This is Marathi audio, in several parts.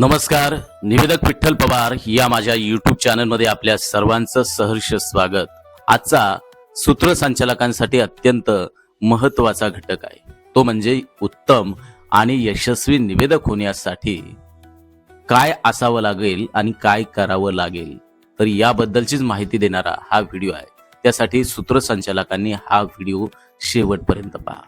नमस्कार निवेदक विठ्ठल पवार या माझ्या युट्यूब चॅनलमध्ये आपल्या सर्वांचं सहर्ष स्वागत. आजचा सूत्रसंचालकांसाठी अत्यंत महत्त्वाचा घटक आहे. तो म्हणजे उत्तम आणि यशस्वी निवेदक होण्यासाठी काय असावं लागेल आणि काय करावं लागेल तर याबद्दलचीच माहिती देणारा हा व्हिडिओ आहे. त्यासाठी सूत्रसंचालकांनी हा व्हिडिओ शेवटपर्यंत पहा.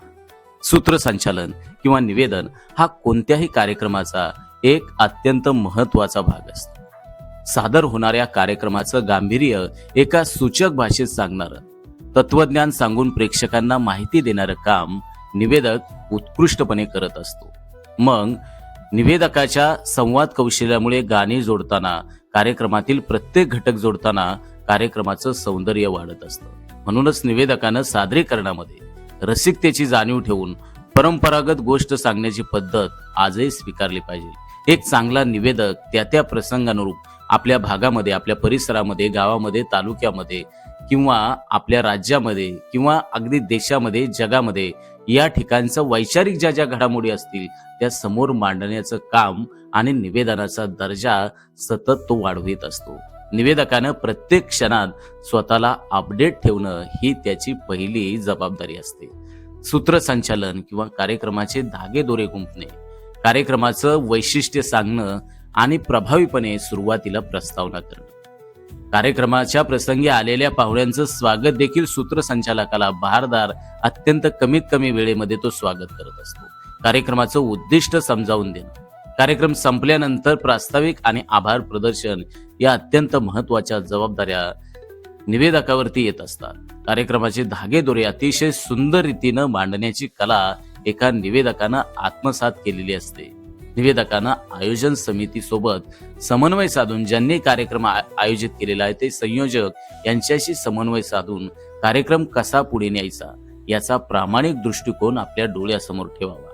सूत्रसंचालन किंवा निवेदन हा कोणत्याही कार्यक्रमाचा एक अत्यंत महत्त्वाचा भाग असतो. सादर होणाऱ्या कार्यक्रमाचं गांभीर्य एका सूचक भाषेत सांगणारं तत्वज्ञान सांगून प्रेक्षकांना माहिती देणारं काम निवेदक उत्कृष्टपणे करत असतो. मग निवेदकाच्या संवाद कौशल्यामुळे गाणी जोडताना कार्यक्रमातील प्रत्येक घटक जोडताना कार्यक्रमाचं सौंदर्य वाढत असतं. म्हणूनच निवेदकानं सादरीकरणामध्ये रसिकतेची जाणीव ठेवून परंपरागत गोष्ट सांगण्याची पद्धत आजही स्वीकारली पाहिजे. एक चांगला निवेदक त्या त्या प्रसंगानुरूप आपल्या भागामध्ये आपल्या परिसरामध्ये गावामध्ये तालुक्यामध्ये किंवा आपल्या राज्यामध्ये किंवा अगदी देशामध्ये जगामध्ये या ठिकाणचं वैचारिक ज्या ज्या घडामोडी असतील त्या समोर मांडण्याचं काम आणि निवेदनाचा दर्जा सतत तो वाढवित असतो. निवेदकानं प्रत्येक क्षणात स्वतःला अपडेट ठेवणं ही त्याची पहिली जबाबदारी असते. सूत्रसंचालन किंवा कार्यक्रमाचे धागेदोरे गुंफणे कार्यक्रमाचं वैशिष्ट्य सांगणं आणि प्रभावीपणे सुरुवातीला प्रस्तावना करणं. कार्यक्रमाच्या प्रसंगी आलेल्या पाहुण्यांचं स्वागत देखील सूत्रसंचालकाला बहारदार अत्यंत कमीत कमी वेळेमध्ये तो स्वागत करत असतो. कार्यक्रमाचं उद्दिष्ट समजावून देणं. कार्यक्रम संपल्यानंतर प्रास्ताविक आणि आभार प्रदर्शन या अत्यंत महत्त्वाच्या जबाबदाऱ्या निवेदकावरती येत असतात. कार्यक्रमाचे धागेदोरे अतिशय सुंदर रीतीनं मांडण्याची कला एका निवेदकानं आत्मसात केलेली असते. निवेदकानं आयोजन समितीसोबत समन्वय साधून ज्यांनी कार्यक्रम आयोजित केलेला आहे ते संयोजक यांच्याशी समन्वय साधून कार्यक्रम कसा पुढे न्यायचा याचा प्रामाणिक दृष्टिकोन आपल्या डोळ्यासमोर ठेवावा.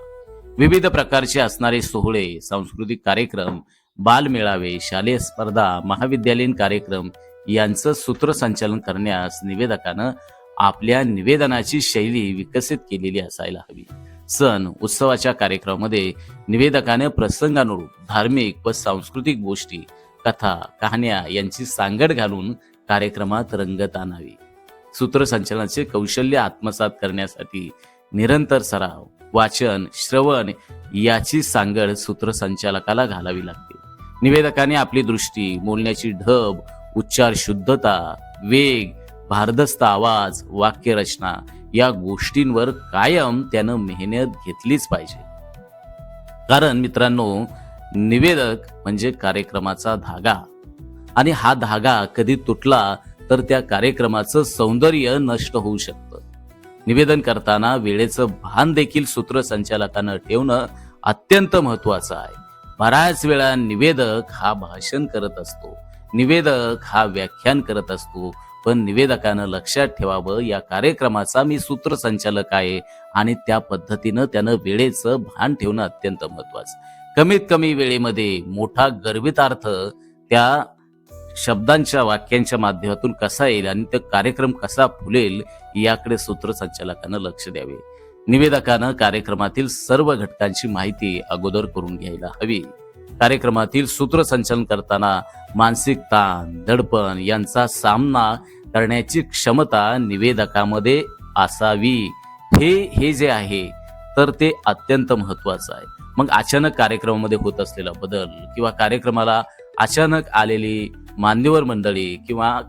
विविध प्रकारचे असणारे सोहळे सांस्कृतिक कार्यक्रम बालमेळावे शालेय स्पर्धा महाविद्यालयीन कार्यक्रम यांचं सूत्रसंचालन करण्यास निवेदकानं आपल्या निवेदनाची शैली विकसित केलेली असायला हवी. सण उत्सवाच्या कार्यक्रमामध्ये निवेदकाने प्रसंगानुरूप धार्मिक व सांस्कृतिक गोष्टी कथा कहाण्या यांची सांगड घालून कार्यक्रमात रंगत आणावी. सूत्रसंचालनाचे कौशल्य आत्मसात करण्यासाठी निरंतर सराव वाचन श्रवण याची सांगड सूत्रसंचालकाला घालावी लागते. निवेदकाने आपली दृष्टी बोलण्याची ढब उच्चार शुद्धता वेग भारदस्त आवाज वाक्यरचना या गोष्टींवर कायम त्यानं मेहनत घेतलीच पाहिजे. कारण मित्रांनो निवेदक म्हणजे कार्यक्रमाचा धागा. आणि हा धागा कधी तुटला तर त्या कार्यक्रमाचं सौंदर्य नष्ट होऊ शकतं. निवेदन करताना वेळेचं भान देखील सूत्रसंचालकानं ठेवणं अत्यंत महत्वाचं आहे. बऱ्याच वेळा निवेदक हा भाषण करत असतो. निवेदक हा व्याख्यान करत असतो. पण निवेदकानं लक्षात ठेवावं या कार्यक्रमाचा मी सूत्रसंचालक आहे आणि त्या पद्धतीनं त्यानं वेळेचं भान ठेवणं अत्यंत महत्वाचं. कमीत कमी वेळेमध्ये मोठा गर्भितार्थ त्या शब्दांच्या वाक्यांच्या माध्यमातून कसा येईल आणि तो कार्यक्रम कसा फुलेल याकडे सूत्रसंचालकानं लक्ष द्यावे. निवेदकानं कार्यक्रमातील सर्व घटकांची माहिती अगोदर करून घ्यायला हवी. कार्यक्रमातील सूत्रसंचालन करताना मानसिक ताण दडपण यांचा सामना करण्याची क्षमता निवेदकामध्ये असावी. हे हे जे आहे तर ते अत्यंत महत्वाचं आहे. मग अचानक कार्यक्रमामध्ये होत असलेला बदल किंवा कार्यक्रमाला अचानक आलेली मान्यवर मंडळी किंवा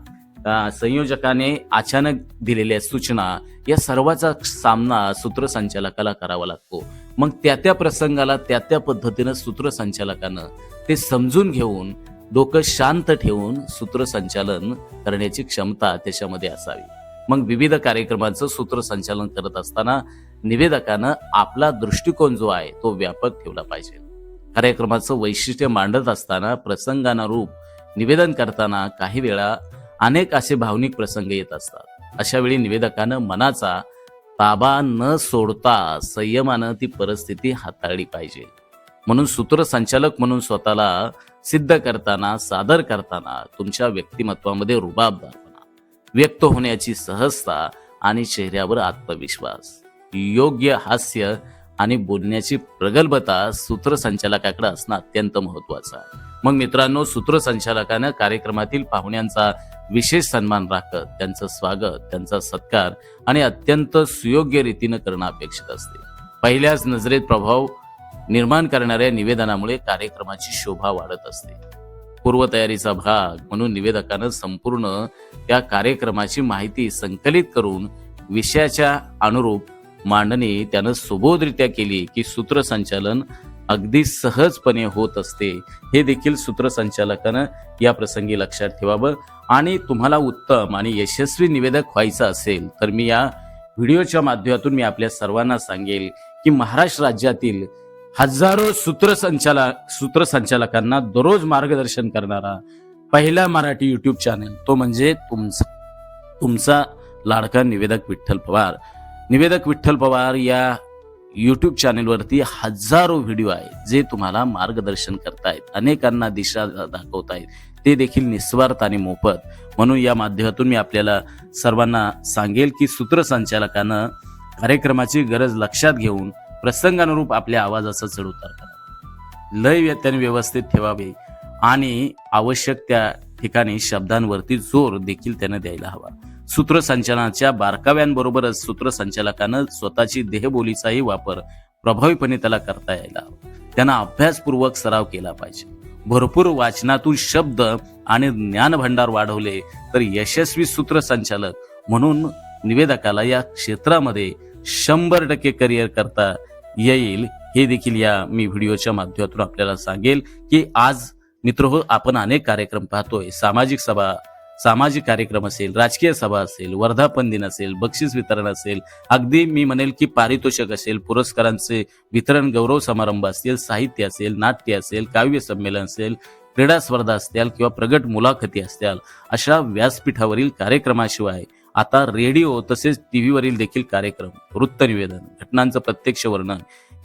संयोजकाने अचानक दिलेल्या सूचना या सर्वाचा सामना सूत्रसंचालकाला करावा लागतो. मग त्या त्या प्रसंगाला त्या त्या पद्धतीनं सूत्रसंचालकानं ते समजून घेऊन डोकं शांत ठेवून सूत्रसंचालन करण्याची क्षमता त्याच्यामध्ये असावी. मग विविध कार्यक्रमांचं सूत्रसंचालन करत असताना निवेदकानं आपला दृष्टिकोन जो आहे तो व्यापक ठेवला पाहिजे. कार्यक्रमाचं वैशिष्ट्य मांडत असताना प्रसंगानुरूप निवेदन करताना काही वेळा अनेक असे भावनिक प्रसंग येत असतात. अशा वेळी निवेदकानं मनाचा ताबा न सोडता संयमानं ती परिस्थिती हाताळली पाहिजे. म्हणून सूत्रसंचालक म्हणून स्वतःला सिद्ध करताना सादर करताना तुमच्या व्यक्तिमत्वामध्ये रुबाबदारपणा व्यक्त होण्याची सहजता आणि चेहऱ्यावर आत्मविश्वास. योग्य हास्य आणि बोलण्याची प्रगल्भता सूत्रसंचालकाकडे असणं अत्यंत महत्वाचं आहे. मग मित्रांनो सूत्रसंचालकानं कार्यक्रमातील पाहुण्यांचा विशेष सन्मान राखत त्यांचं स्वागत त्यांचा सत्कार आणि अत्यंत सुयोग्य रीतीनं करणं अपेक्षित असते. पहिल्याच नजरेत प्रभाव निर्माण करणाऱ्या निवेदनामुळे कार्यक्रमाची शोभा वाढत असते. पूर्वतयारीचा भाग म्हणून निवेदकानं संपूर्ण त्या कार्यक्रमाची माहिती संकलित करून विषयाच्या अनुरूप मांडणी त्यानं सुबोधरित्या केली की सूत्रसंचालन अगदी सहजपणे होत असते. हे देखील सूत्रसंचालकानं या प्रसंगी लक्षात ठेवावं. आणि तुम्हाला उत्तम आणि यशस्वी निवेदक व्हायचं असेल तर मी या व्हिडिओच्या माध्यमातून मी आपल्या सर्वांना सांगेल की महाराष्ट्र राज्यातील हजारो सूत्रसंचालक सूत्रसंचालकांना दररोज मार्गदर्शन करणारा पहिला मराठी युट्यूब चॅनल तो म्हणजे तुमचा तुमचा लाडका निवेदक विठ्ठल पवार. निवेदक विठ्ठल पवार या यूट्यूब चॅनेलवरती हजारो व्हिडिओ आहेत जे तुम्हाला मार्गदर्शन करतायत अनेकांना दिशा दाखवतायत. ते देखील निस्वार्थ आणि मोफत. म्हणून या माध्यमातून मी आपल्याला सर्वांना सांगेल की सूत्रसंचालकानं कार्यक्रमाची गरज लक्षात घेऊन प्रसंगानुरूप आपल्या आवाजाचा चढउतार करावा लय त्याने व्यवस्थित ठेवावे आणि आवश्यक त्या ठिकाणी शब्दांवरती जोर देखील त्यानं द्यायला हवा. सूत्रसंचालनाच्या बारकाव्यांबरोबरच सूत्रसंचालकानं स्वतःची देहबोलीचाही वापर प्रभावीपणे त्याला करता यायला हवा. त्यांना अभ्यासपूर्वक सराव केला पाहिजे. भरपूर वाचनातून शब्द आणि ज्ञानभंडार वाढवले तर यशस्वी सूत्रसंचालक म्हणून निवेदकाला या क्षेत्रामध्ये शंभर टक्के करिअर करता येईल. हे देखील या मी व्हिडिओच्या माध्यमातून आपल्याला सांगेल की आज मित्र हो आपण अनेक कार्यक्रम पाहतोय. सामाजिक सभा सामाजिक कार्यक्रम असेल राजकीय सभा असेल वर्धापन दिन असेल बक्षीस वितरण असेल अगदी मी म्हणेल की पारितोषिक असेल पुरस्कारांचे वितरण गौरव समारंभ असतील साहित्य असेल नाट्य असेल काव्य संमेलन असेल क्रीडा स्पर्धा असतील किंवा प्रगट मुलाखती असतील अशा व्यासपीठावरील कार्यक्रमाशिवाय आता रेडिओ तसेच टीव्हीवरील देखील कार्यक्रम वृत्तनिवेदन घटनांचं प्रत्यक्ष वर्णन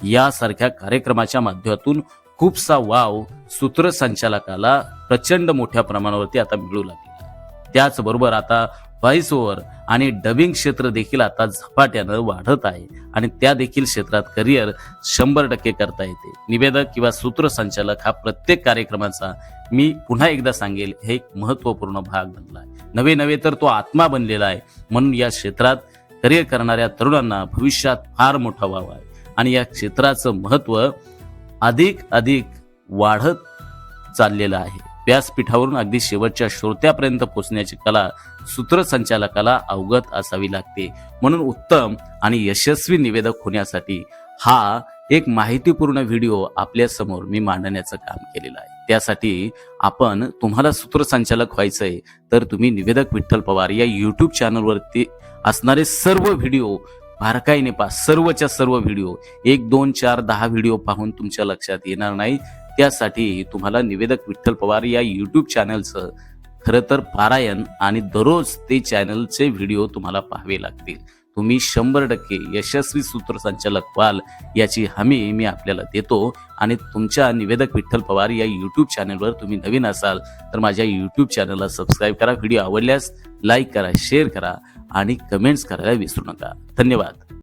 यासारख्या कार्यक्रमाच्या माध्यमातून खूपसा वाव सूत्रसंचालकाला प्रचंड मोठ्या प्रमाणावरती आता मिळू लागला. त्याचबरोबर आता व्हॉइस ओव्हर आणि डबिंग क्षेत्र देखील आता झपाट्यानं वाढत आहे आणि त्या देखील क्षेत्रात करिअर शंभर टक्के करता येते. निवेदक किंवा सूत्रसंचालक हा प्रत्येक कार्यक्रमाचा मी पुन्हा एकदा सांगेल हे एक महत्त्वपूर्ण भाग बनला आहे. नवे नवे तर तो आत्मा बनलेला आहे. म्हणून या क्षेत्रात करिअर करणाऱ्या तरुणांना भविष्यात फार मोठा वाव आहे. आणि या क्षेत्राचं महत्त्व अधिक अधिक वाढत चाललेलं आहे. व्यासपीठावरून अगदी शेवटच्या श्रोत्यापर्यंत पोहोचण्याची कला सूत्रसंचालकाला अवगत असावी लागते. म्हणून उत्तम आणि यशस्वी निवेदक होण्यासाठी हा एक माहितीपूर्ण व्हिडिओ आपल्यासमोर मी मांडण्याचं काम केलेलं आहे. त्यासाठी आपण तुम्हाला सूत्रसंचालक व्हायचंय तर तुम्ही निवेदक विठ्ठल पवार या यूट्यूब चॅनलवरती असणारे सर्व व्हिडिओ बारकाईने पहा सर्वच्या सर्व व्हिडिओ एक दोन चार दहा व्हिडिओ पाहून तुमच्या लक्षात येणार नाही. त्यासाठी तुम्हाला निवेदक विठ्ठल पवार या यूट्यूब चॅनलचं खरं तर पारायण आणि दररोज ते चॅनलचे व्हिडिओ तुम्हाला पाहावे लागतील. तुम्ही शंभर टक्के यशस्वी सूत्रसंचालक व्हाल याची हमी मी आपल्याला देतो आणि तुमच्या निवेदक विठ्ठल पवार या यूट्यूब चॅनलवर तुम्ही नवीन असाल तर माझ्या यूट्यूब चॅनलला सबस्क्राईब करा. व्हिडिओ आवडल्यास लाईक करा शेअर करा आणि कमेंट्स करायला विसरू नका. धन्यवाद.